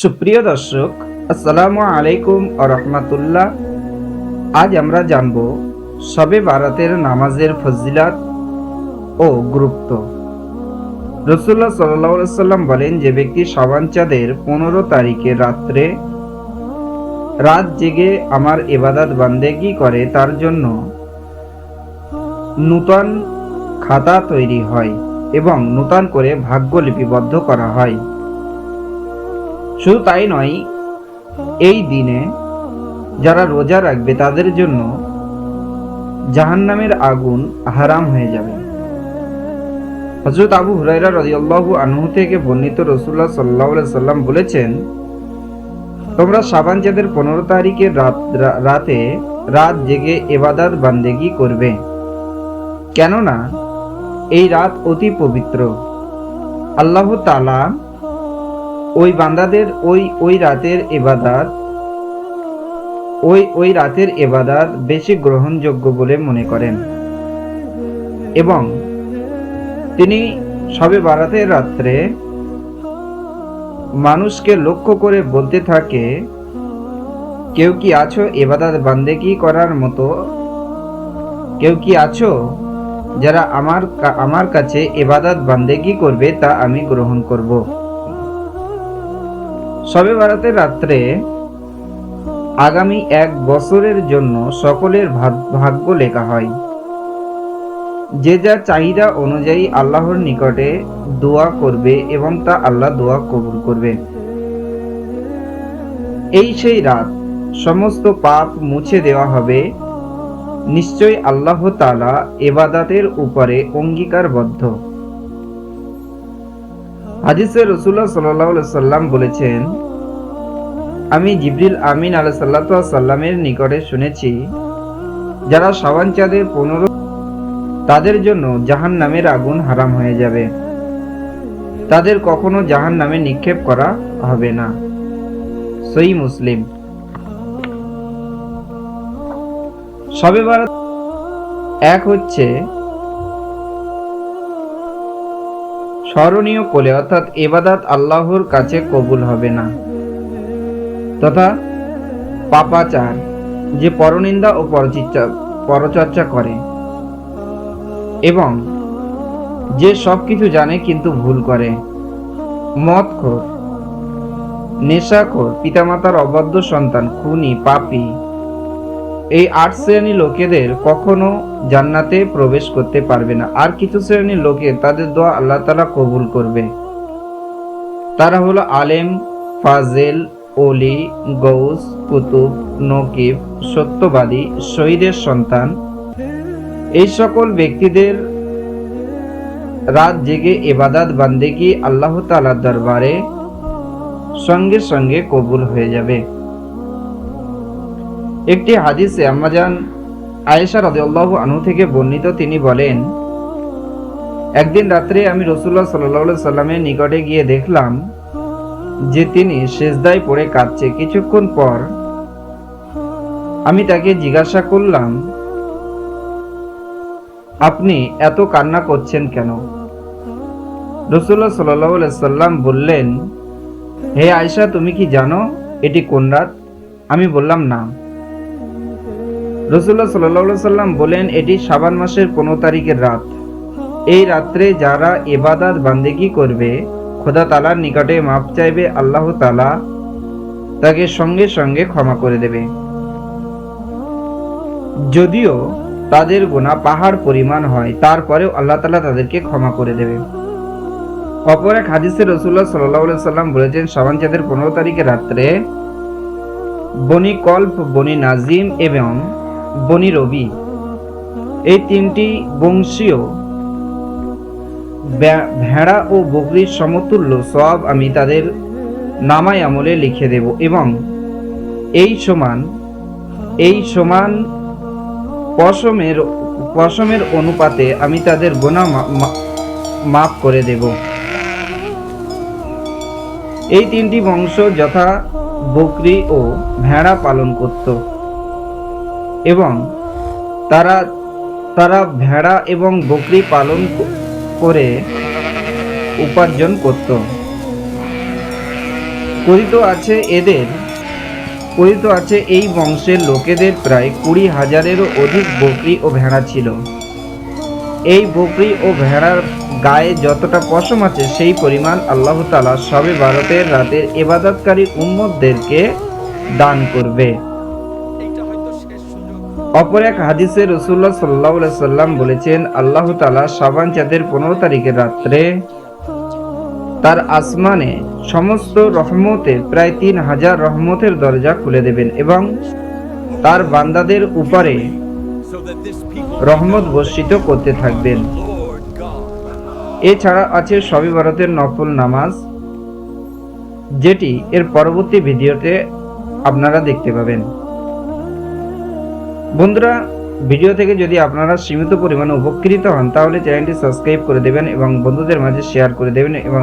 সুপ্রিয় দর্শক, আসসালামু আলাইকুম রহমতুল্লাহ। আজ আমরা জানব সবে বারাতের নামাজের ফজিলাত ও গুরুত্ব। রসুল্লাহ সাল্লাহ সাল্লাম বলেন, যে ব্যক্তি সাবান চাঁদের পনেরো তারিখে রাত্রে রাত জেগে আমার এবাদাত বান্দেগি করে, তার জন্য নূতন খাতা তৈরি হয় এবং নূতন করে ভাগ্য লিপিবদ্ধ করা হয়। শুধু তাই নয়, এই দিনে যারা রোজা রাখবে তাদের জন্য জাহান্নামের আগুন হারাম হয়ে যাবে। হজরত আবু হুরাইরা রাদিয়াল্লাহু আনহু থেকে বর্ণিত রসুল্লাহ সাল্লাহ সাল্লাম বলেছেন, তোমরা সাবান চাঁদের পনেরো তারিখের রাত রাতে রাত জেগে এবাদাত বান্দেগি করবে। কেননা এই রাত অতি পবিত্র। আল্লাহ তালা ওই বান্দাদের, ওই ওই রাতের এবাদাত ওই ওই রাতের এবাদাত বেশি গ্রহণযোগ্য বলে মনে করেন। এবং তিনি সবে বারাতের রাত্রে মানুষকে লক্ষ্য করে বলতে থাকে, কেউ কি আছো এবাদাত বান্দেকি করার মতো? কেউ কি আছো যারা আমার আমার কাছে এবাদাত বান্দেগি করবে তা আমি গ্রহণ করব? সবে বারাতের রাত্রে আগামী এক বছরের জন্য সকলের ভাগ- ভাগ্য লেখা হয়। যে যার চাহিদা অনুযায়ী আল্লাহর নিকটে দোয়া করবে এবং তা আল্লাহ দোয়া কবুল করবে। এই সেই রাত, সমস্ত পাপ মুছে দেওয়া হবে। নিশ্চয় আল্লাহ তালা এবাদাতের উপরে অঙ্গীকারবদ্ধ। হাদিসে রসুল্লাহ সাল্লাহ সাল্লাম বলেছেন, আমি জিবরিল আমিন আলাহ সাল্লা সাল্লামের নিকটে শুনেছি, যারা সাবান চাঁদের পনেরো তাদের জন্য জাহান নামের আগুন হারাম হয়ে যাবে। তাদের কখনো জাহান নামে নিক্ষেপ করা হবে না। সই মুসলিম। সবে এক হচ্ছে স্মরণীয় কোলে, অর্থাৎ এবাদাত আল্লাহর কাছে কবুল হবে না। তথা পাপাচার, যে পরনিন্দা ও পরচর্চা করে। এবং যে সব কিছু জানে কিন্তু ভুল করে। মদখোর, নেশাখোর, পিতামাতার অবাধ্য সন্তান, খুনি, পাপী এই আট শ্রেণি লোকেদের কখনো জান্নাতে প্রবেশ করতে পারবে না। আর কিছু শ্রেণির লোকে তাদের দোয়া আল্লাহ তালা কবুল করবে। তারা হলো আলেম, ফাজেল, ওলি গৌস কুতুব, নকিব, সত্যবাদী, শহীদের সন্তান। এই সকল ব্যক্তিদের রাত জেগে এবাদাত বান্দেগি আল্লাহ তালার দরবারে সঙ্গে সঙ্গে কবুল হয়ে যাবে। একটি হাদিসে আম্মাজান আয়েশা রাদিয়াল্লাহু আনু থেকে বর্ণিত, তিনি বলেন, একদিন রাত্রে আমি রসুল্লাহ সাল্লাহ সাল্লামের নিকটে গিয়ে দেখলাম যে তিনি সেজদায় পড়ে কাঁদছে। কিছুক্ষণ পর আমি তাকে জিজ্ঞাসা করলাম, আপনি এত কান্না করছেন কেন? রসুল্লাহ সাল্লাহ সাল্লাম বললেন, হে আয়সা তুমি কি জানো এটি কোন রাত? আমি বললাম, না। রসুল্লাহ সাল্লাহ সাল্লাম বলেন, এটি সাবান মাসের পনেরো তারিখের রাত। এই রাত্রে যারা এবাদাত বান্দেগি করবে, খোদা তালার নিকটে মাপ চাইবে, আল্লাহ তালা তাকে সঙ্গে সঙ্গে ক্ষমা করে দেবে। যদিও তাদের গোনা পাহাড় পরিমাণ হয়, তারপরেও আল্লাহ তালা তাদেরকে ক্ষমা করে দেবে। অপর এক হাদিসে রসুল্লাহ সাল্লাহ সাল্লাম বলেছেন সাবান চাঁদের পনেরো তারিখে রাত্রে বনি কল্প, বনি নাজিম এবং বনি রবি। এই তিনটি বংশীয় ভেড়া ও বকরির সমতুল্য সব আমি তাদের নামায় আমলে লিখে দেব এবং এই সমান এই সমান পশমের পশমের অনুপাতে আমি তাদের গোনা মা- মা- মাফ করে দেব। এই তিনটি বংশ যথা বকরি ও ভেড়া পালন করত। এবং তারা তারা ভেড়া এবং বকরি পালন করে উপার্জন করত। কথিত আছে এদের কথিত আছে এই বংশের লোকেদের প্রায় কুড়ি হাজারেরও অধিক বকরি ও ভেড়া ছিল। এই বকরি ও ভেড়ার গায়ে যতটা পশম আছে, সেই পরিমাণ আল্লাহ তালা সবে ভারতের রাতের এবাদতকারী উম্মতদেরকে দান করবে। অপর এক হাদিসে রসুল্লাহ সাল্লাহ সাল্লাম বলেছেন, আল্লাহ তালা সাবান চাঁদের পনেরো তারিখের রাত্রে তার আসমানে সমস্ত রহমতের প্রায় তিন হাজার রহমতের দরজা খুলে দেবেন এবং তার বান্দাদের উপরে রহমত বর্ষিত করতে থাকবেন। এছাড়া আছে সবই ভারতের নফল নামাজ, যেটি এর পরবর্তী ভিডিওতে আপনারা দেখতে পাবেন। বন্ধুরা, ভিডিও থেকে যদি আপনারা সীমিত পরিমাণে উপকৃত হন, তাহলে চ্যানেলটি সাবস্ক্রাইব করে দেবেন এবং বন্ধুদের মাঝে শেয়ার করে দেবেন এবং